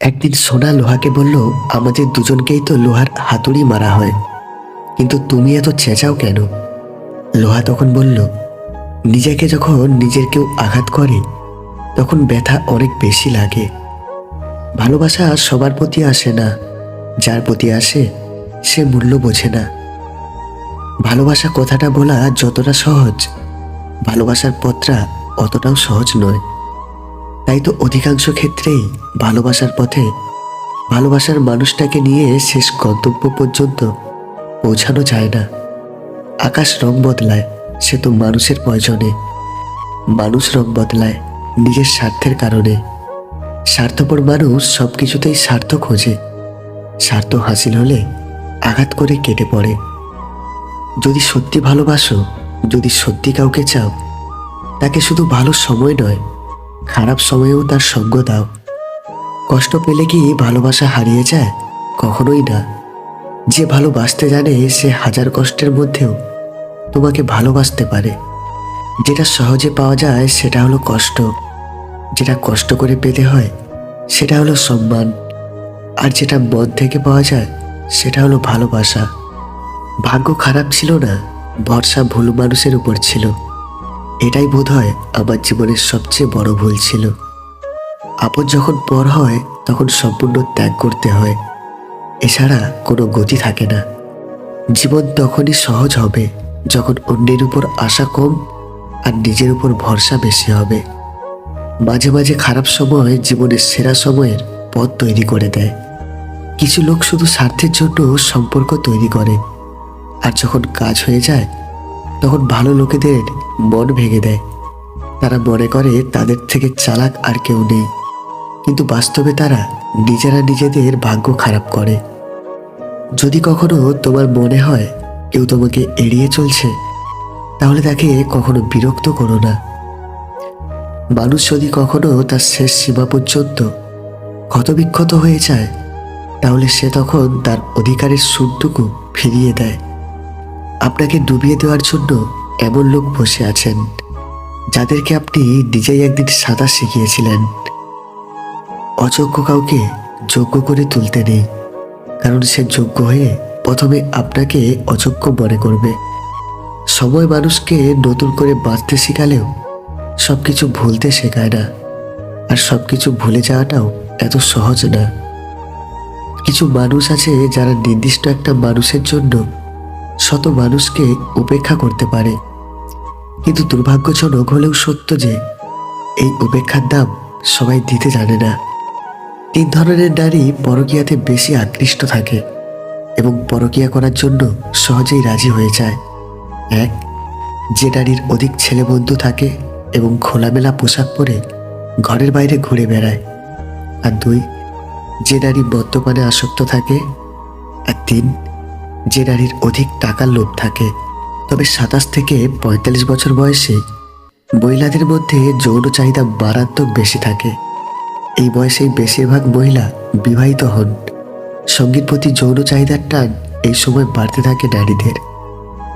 একদিন সোনা লোহাকে বলল, আমাদের দুজনকেই তো লোহার হাতুড়ি মারা হয়। কিন্তু তুমি এত চেঁচাও কেন? লোহা তখন বলল, নিজেকে যখন নিজের কেউ আঘাত করে, তখন ব্যথা অনেক বেশি লাগে। ভালোবাসা সবার প্রতি আসে না। যার প্রতি আসে, সে মূল্য বোঝে না। ভালোবাসা কথাটা বলা যতটা সহজ, ভালোবাসার পথটা অতটাও সহজ নয়। তাই তো অধিকাংশ ক্ষেত্রেই ভালোবাসার পথে ভালোবাসার মানুষটাকে নিয়ে শেষ গন্তব্য পর্যন্ত পৌঁছানো যায় না। আকাশ রং বদলায়, সে তো মানুষের প্রয়োজনে। মানুষ রং বদলায় নিজের স্বার্থের কারণে। স্বার্থপর মানুষ সব কিছুতেই স্বার্থ খোঁজে। স্বার্থ হাসিল হলে আঘাত করে কেটে পড়ে। যদি সত্যি ভালোবাসো, যদি সত্যি কাউকে চাও, তাকে শুধু ভালো সময় নয় খারাপ সময়েও তার সঙ্গ দাও। কষ্ট পেলে কি ভালোবাসা হারিয়ে যায়? কখনোই না। যে ভালোবাসতে জানে সে হাজার কষ্টের মধ্যেও তোমাকে ভালোবাসতে পারে। যেটা সহজে পাওয়া যায় সেটা হলো কষ্ট। যেটা কষ্ট করে পেতে হয় সেটা হলো সম্মান। আর যেটা মন থেকে পাওয়া যায় সেটা হলো ভালোবাসা। ভাগ্য খারাপ ছিল না, ভরসা ভুল মানুষের উপর ছিল। এটাই বোধ হয় আমার জীবনের সবচেয়ে বড় ভুল ছিল। আপদ যখন পর হয়, তখন সম্পূর্ণ ত্যাগ করতে হয়। এছাড়া কোনো গতি থাকে না। জীবন তখনই সহজ হবে যখন অন্যের উপর আশা কম আর নিজের উপর ভরসা বেশি হবে। মাঝে মাঝে খারাপ সময় জীবনের সেরা সময়ের পথ তৈরি করে দেয়। কিছু লোক শুধু স্বার্থের জন্য সম্পর্ক তৈরি করে। আর যখন কাজ হয়ে যায় তখন ভালো লোকেদের মন ভেঙে দেয়। তারা মনে করে তাদের থেকে চালাক আর কেউ নেই। কিন্তু বাস্তবে তারা নিজেরা নিজেদের ভাগ্য খারাপ করে। যদি কখনো তোমার মনে হয় কেউ তোমাকে এড়িয়ে চলছে, তাহলে তাকে কখনো বিরক্ত করো না। মানুষ যদি কখনো তার শেষ সীমা পর্যন্ত ক্ষতবিক্ষত হয়ে যায়, তাহলে সে তখন তার অধিকারের সুরটুকু ফিরিয়ে দেয়। আপনাকে ডুবিয়ে দেওয়ার জন্য এমন লোক বসে আছেন, যাদেরকে আপনি নিজেই একদিন সাঁতার শিখিয়েছিলেন। অযোগ্য কাউকে যোগ্য করে তুলতে নেই, কারণ সে যোগ্য হয়ে প্রথমে আপনাকে অযোগ্য মনে করবে। সময় মানুষকে নতুন করে বাঁচতে শেখালেও সব কিছু ভুলতে শেখায় না, আর সব কিছু ভুলে যাওয়াটাও এত সহজ না। কিছু মানুষ আছে যারা নির্দিষ্ট একটা মানুষের জন্য শত মানুষকে উপেক্ষা করতে পারে। কিন্তু দুর্ভাগ্যজনক হলেও সত্য যে, এই উপেক্ষার দাম সবাই দিতে জানে না। তিন ধরনের নারী পরকীয়াতে বেশি আকৃষ্ট থাকে এবং পরকীয়া করার জন্য সহজেই রাজি হয়ে যায়। এক, যে নারীর অধিক ছেলে বন্ধু থাকে এবং খোলামেলা পোশাক পরে ঘরের বাইরে ঘুরে বেড়ায়। আর দুই, যে নারী বর্তমানে আসক্ত থাকে। আর তিন যে নারীর অধিক টাকার লোভ থাকে, তবে সাতাশ থেকে পঁয়তাল্লিশ বছর বয়সে মহিলাদের মধ্যে যৌন চাহিদা মারাত্মক বেশি থাকে। এই বয়সেই বেশিরভাগ মহিলা বিবাহিত হন। সঙ্গীর প্রতি যৌন চাহিদার টান এই সময় বাড়তে থাকে নারীদের।